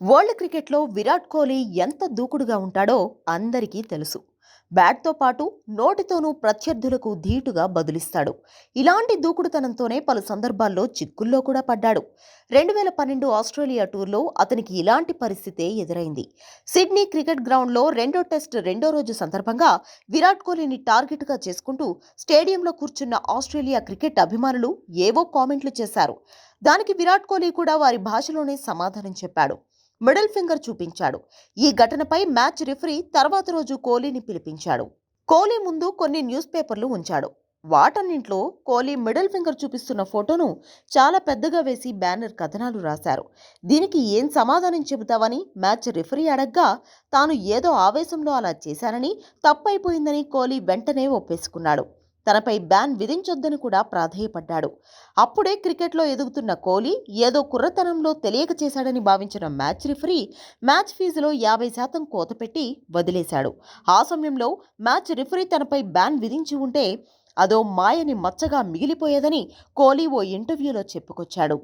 World క్రికెట్లో విరాట్ కోహ్లీ ఎంత దూకుడుగా ఉంటాడో అందరికీ తెలుసు. బ్యాట్తో పాటు నోటితోనూ ప్రత్యర్థులకు ధీటుగా బదులిస్తాడు. ఇలాంటి దూకుడుతనంతోనే పలు సందర్భాల్లో చిక్కుల్లో కూడా పడ్డాడు. రెండు వేల పన్నెండు ఆస్ట్రేలియా టూర్లో అతనికి ఇలాంటి పరిస్థితే ఎదురైంది. సిడ్నీ క్రికెట్ గ్రౌండ్లో రెండో టెస్ట్ రెండో రోజు సందర్భంగా విరాట్ కోహ్లీని టార్గెట్గా చేసుకుంటూ స్టేడియంలో కూర్చున్న ఆస్ట్రేలియా క్రికెట్ అభిమానులు ఏవో కామెంట్లు చేశారు. దానికి విరాట్ కోహ్లీ కూడా వారి భాషలోనే సమాధానం చెప్పాడు. మిడిల్ ఫింగర్ చూపించాడు. ఈ ఘటనపై మ్యాచ్ రిఫరీ తర్వాత రోజు కోహ్లీని పిలిపించాడు. కోహ్లీ ముందు కొన్ని న్యూస్ పేపర్లు ఉంచాడు. వాటన్నింట్లో కోహ్లీ మిడిల్ ఫింగర్ చూపిస్తున్న ఫోటోను చాలా పెద్దగా వేసి బ్యానర్ కథనాలు రాశారు. దీనికి ఏం సమాధానం చెబుతావని మ్యాచ్ రిఫరీ అడగ్గా తాను ఏదో ఆవేశంలో అలా చేశానని తప్పైపోయిందని కోహ్లీ వెంటనే ఒప్పేసుకున్నాడు. తనపై బ్యాన్ విధించొద్దని కూడా ప్రాధేయపడ్డాడు. అప్పుడే క్రికెట్లో ఎదుగుతున్న కోహ్లీ ఏదో కుర్రతనంలో తెలియక చేశాడని భావించిన మ్యాచ్ రిఫరీ మ్యాచ్ ఫీజులో యాభై శాతం కోత పెట్టి వదిలేశాడు. ఆ సమయంలో మ్యాచ్ రిఫరీ తనపై బ్యాన్ విధించి ఉంటే అదో మాయని మచ్చగా మిగిలిపోయేదని కోహ్లీ ఓ ఇంటర్వ్యూలో చెప్పుకొచ్చాడు.